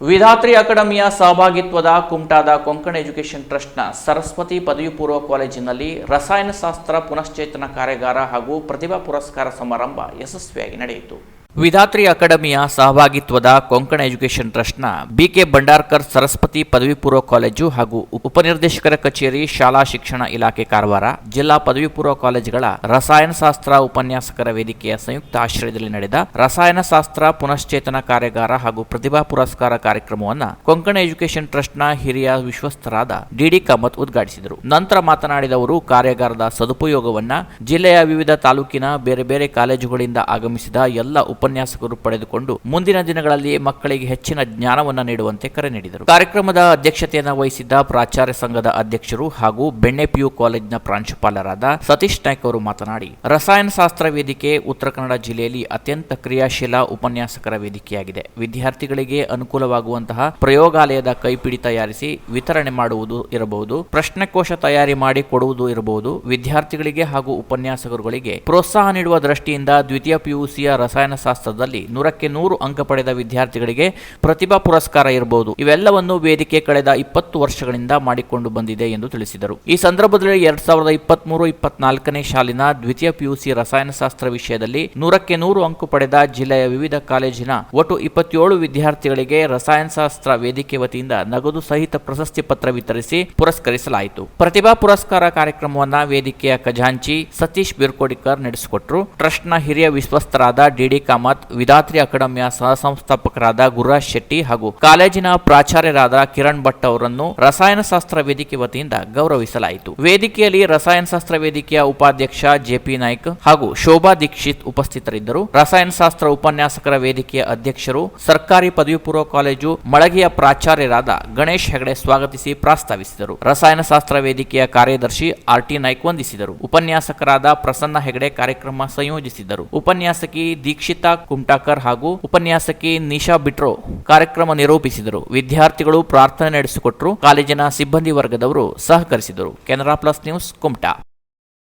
ವಿಧಾತ್ರಿ ಅಕಾಡೆಮಿಯ ಸಹಭಾಗಿತ್ವದ ಕುಮಟಾದ ಕೊಂಕಣ ಎಜುಕೇಷನ್ ಟ್ರಸ್ಟ್ನ ಸರಸ್ವತಿ ಪದವಿ ಪೂರ್ವ ಕಾಲೇಜಿನಲ್ಲಿ ರಸಾಯನಶಾಸ್ತ್ರ ಪುನಶ್ಚೇತನ ಕಾರ್ಯಾಗಾರ ಹಾಗೂ ಪ್ರತಿಭಾ ಪುರಸ್ಕಾರ ಸಮಾರಂಭ ಯಶಸ್ವಿಯಾಗಿ ನಡೆಯಿತು. ವಿಧಾತ್ರಿ ಅಕಾಡೆಮಿಯ ಸಹಭಾಗಿತ್ವದ ಕೊಂಕಣ ಎಜುಕೇಷನ್ ಟ್ರಸ್ಟ್ನ ಬಿಕೆ ಭಂಡಾರ್ಕರ್ ಸರಸ್ವತಿ ಪದವಿ ಪೂರ್ವ ಕಾಲೇಜು ಹಾಗೂ ಉಪನಿರ್ದೇಶಕರ ಕಚೇರಿ ಶಾಲಾ ಶಿಕ್ಷಣ ಇಲಾಖೆ ಕಾರವಾರ ಜಿಲ್ಲಾ ಪದವಿ ಪೂರ್ವ ಕಾಲೇಜುಗಳ ರಸಾಯನಶಾಸ್ತ್ರ ಉಪನ್ಯಾಸಕರ ವೇದಿಕೆಯ ಸಂಯುಕ್ತ ಆಶ್ರಯದಲ್ಲಿ ನಡೆದ ರಸಾಯನಶಾಸ್ತ್ರ ಪುನಶ್ಚೇತನ ಕಾರ್ಯಾಗಾರ ಹಾಗೂ ಪ್ರತಿಭಾ ಪುರಸ್ಕಾರ ಕಾರ್ಯಕ್ರಮವನ್ನು ಕೊಂಕಣ ಎಜುಕೇಷನ್ ಟ್ರಸ್ಟ್ನ ಹಿರಿಯ ವಿಶ್ವಸ್ತರಾದ ಡಿಡಿ ಕಾಮತ್ ಉದ್ಘಾಟಿಸಿದರು. ನಂತರ ಮಾತನಾಡಿದ ಅವರು ಕಾರ್ಯಾಗಾರದ ಸದುಪಯೋಗವನ್ನ ಜಿಲ್ಲೆಯ ವಿವಿಧ ತಾಲೂಕಿನ ಬೇರೆ ಬೇರೆ ಕಾಲೇಜುಗಳಿಂದ ಆಗಮಿಸಿದ ಎಲ್ಲ ಉಪನ್ಯಾಸಕರು ಪಡೆದುಕೊಂಡು ಮುಂದಿನ ದಿನಗಳಲ್ಲಿ ಮಕ್ಕಳಿಗೆ ಹೆಚ್ಚಿನ ಜ್ಞಾನವನ್ನು ನೀಡುವಂತೆ ಕರೆ ನೀಡಿದರು. ಕಾರ್ಯಕ್ರಮದ ಅಧ್ಯಕ್ಷತೆಯನ್ನು ವಹಿಸಿದ್ದ ಪ್ರಾಚಾರ್ಯ ಸಂಘದ ಅಧ್ಯಕ್ಷರು ಹಾಗೂ ಬೆಣ್ಣೆ ಪಿಯು ಕಾಲೇಜಿನ ಪ್ರಾಂಶುಪಾಲರಾದ ಸತೀಶ್ ನಾಯ್ಕ್ ಅವರು ಮಾತನಾಡಿ ರಸಾಯನಶಾಸ್ತ್ರ ವೇದಿಕೆ ಉತ್ತರ ಕನ್ನಡ ಜಿಲ್ಲೆಯಲ್ಲಿ ಅತ್ಯಂತ ಕ್ರಿಯಾಶೀಲ ಉಪನ್ಯಾಸಕರ ವೇದಿಕೆಯಾಗಿದೆ. ವಿದ್ಯಾರ್ಥಿಗಳಿಗೆ ಅನುಕೂಲವಾಗುವಂತಹ ಪ್ರಯೋಗಾಲಯದ ಕೈಪಿಡಿ ತಯಾರಿಸಿ ವಿತರಣೆ ಮಾಡುವುದು ಇರಬಹುದು, ಪ್ರಶ್ನೆಕೋಶ ತಯಾರಿ ಮಾಡಿ ಕೊಡುವುದು ಇರಬಹುದು, ವಿದ್ಯಾರ್ಥಿಗಳಿಗೆ ಹಾಗೂ ಉಪನ್ಯಾಸಕರುಗಳಿಗೆ ಪ್ರೋತ್ಸಾಹ ನೀಡುವ ದೃಷ್ಟಿಯಿಂದ ದ್ವಿತೀಯ ಪಿಯುಸಿಯ ರಸಾಯನಶಾಸ್ತ್ರದಲ್ಲಿ ನೂರಕ್ಕೆ ನೂರು ಅಂಕ ಪಡೆದ ವಿದ್ಯಾರ್ಥಿಗಳಿಗೆ ಪ್ರತಿಭಾ ಪುರಸ್ಕಾರ ಇರಬಹುದು ಇವೆಲ್ಲವನ್ನು ವೇದಿಕೆ ಕಳೆದ ಇಪ್ಪತ್ತು ವರ್ಷಗಳಿಂದ ಮಾಡಿಕೊಂಡು ಬಂದಿದೆ ಎಂದು ತಿಳಿಸಿದರು. ಈ ಸಂದರ್ಭದಲ್ಲಿ ಎರಡ್ ಸಾವಿರದ ಇಪ್ಪತ್ಮೂರು, ಇಪ್ಪತ್ನಾಲ್ಕನೇ ಸಾಲಿನ ದ್ವಿತೀಯ ಪಿಯುಸಿ ರಸಾಯನಶಾಸ್ತ್ರ ವಿಷಯದಲ್ಲಿ ನೂರಕ್ಕೆ ನೂರು ಅಂಕು ಪಡೆದ ಜಿಲ್ಲೆಯ ವಿವಿಧ ಕಾಲೇಜಿನ ಒಟ್ಟು ಇಪ್ಪತ್ತೇಳು ವಿದ್ಯಾರ್ಥಿಗಳಿಗೆ ರಸಾಯನಶಾಸ್ತ್ರ ವೇದಿಕೆ ವತಿಯಿಂದ ನಗದು ಸಹಿತ ಪ್ರಶಸ್ತಿ ಪತ್ರ ವಿತರಿಸಿ ಪುರಸ್ಕರಿಸಲಾಯಿತು. ಪ್ರತಿಭಾ ಪುರಸ್ಕಾರ ಕಾರ್ಯಕ್ರಮವನ್ನ ವೇದಿಕೆಯ ಖಜಾಂಚಿ ಸತೀಶ್ ಬಿರ್ಕೋಡಿಕರ್ ನಡೆಸಿಕೊಟ್ರು. ಟ್ರಸ್ಟ್ನ ಹಿರಿಯ ವಿಶ್ವಸ್ತರಾದ ಡಿಡಿ ಕಾಮತ್ ವಿಧಾತ್ರಿ ಅಕಾಡೆಮಿಯ ಸಹ ಸಂಸ್ಥಾಪಕರಾದ ಗುರುರಾಜ್ ಶೆಟ್ಟಿ ಹಾಗೂ ಕಾಲೇಜಿನ ಪ್ರಾಚಾರ್ಯರಾದ ಕಿರಣ್ ಭಟ್ ಅವರನ್ನು ರಸಾಯನಶಾಸ್ತ್ರ ವೇದಿಕೆ ವತಿಯಿಂದ ಗೌರವಿಸಲಾಯಿತು. ವೇದಿಕೆಯಲ್ಲಿ ರಸಾಯನಶಾಸ್ತ್ರ ವೇದಿಕೆಯ ಉಪಾಧ್ಯಕ್ಷ ಜೆಪಿ ನಾಯ್ಕ್ ಹಾಗೂ ಶೋಭಾ ದೀಕ್ಷಿತ್ ಉಪಸ್ಥಿತರಿದ್ದರು. ರಸಾಯನಶಾಸ್ತ್ರ ಉಪನ್ಯಾಸಕರ ವೇದಿಕೆಯ ಅಧ್ಯಕ್ಷರು ಸರ್ಕಾರಿ ಪದವಿ ಪೂರ್ವ ಕಾಲೇಜು ಮಳಗಿಯ ಪ್ರಾಚಾರ್ಯರಾದ ಗಣೇಶ್ ಹೆಗಡೆ ಸ್ವಾಗತಿಸಿ ಪ್ರಾಸ್ತಾವಿಸಿದರು. ರಸಾಯನಶಾಸ್ತ್ರ ವೇದಿಕೆಯ ಕಾರ್ಯದರ್ಶಿ ಆರ್ ಟಿ ನಾಯ್ಕ್ ವಂದಿಸಿದರು. ಉಪನ್ಯಾಸಕರಾದ ಪ್ರಸನ್ನ ಹೆಗಡೆ ಕಾರ್ಯಕ್ರಮ ಸಂಯೋಜಿಸಿದರು. ಉಪನ್ಯಾಸಕಿ ದೀಕ್ಷಿತಾ ಕುಮ್ಟಾಕರ್ ಹಾಗೂ ಉಪನ್ಯಾಸಕಿ ನಿಶಾ ಬಿಟ್ರೋ ಕಾರ್ಯಕ್ರಮ ನಿರೂಪಿಸಿದರು. ವಿದ್ಯಾರ್ಥಿಗಳು ಪ್ರಾರ್ಥನೆ ನಡೆಸಿಕೊಟ್ಟರು ಕಾಲೇಜಿನ ಸಿಬ್ಬಂದಿ ವರ್ಗದವರು ಸಹಕರಿಸಿದರು. Canara plus news Kumta.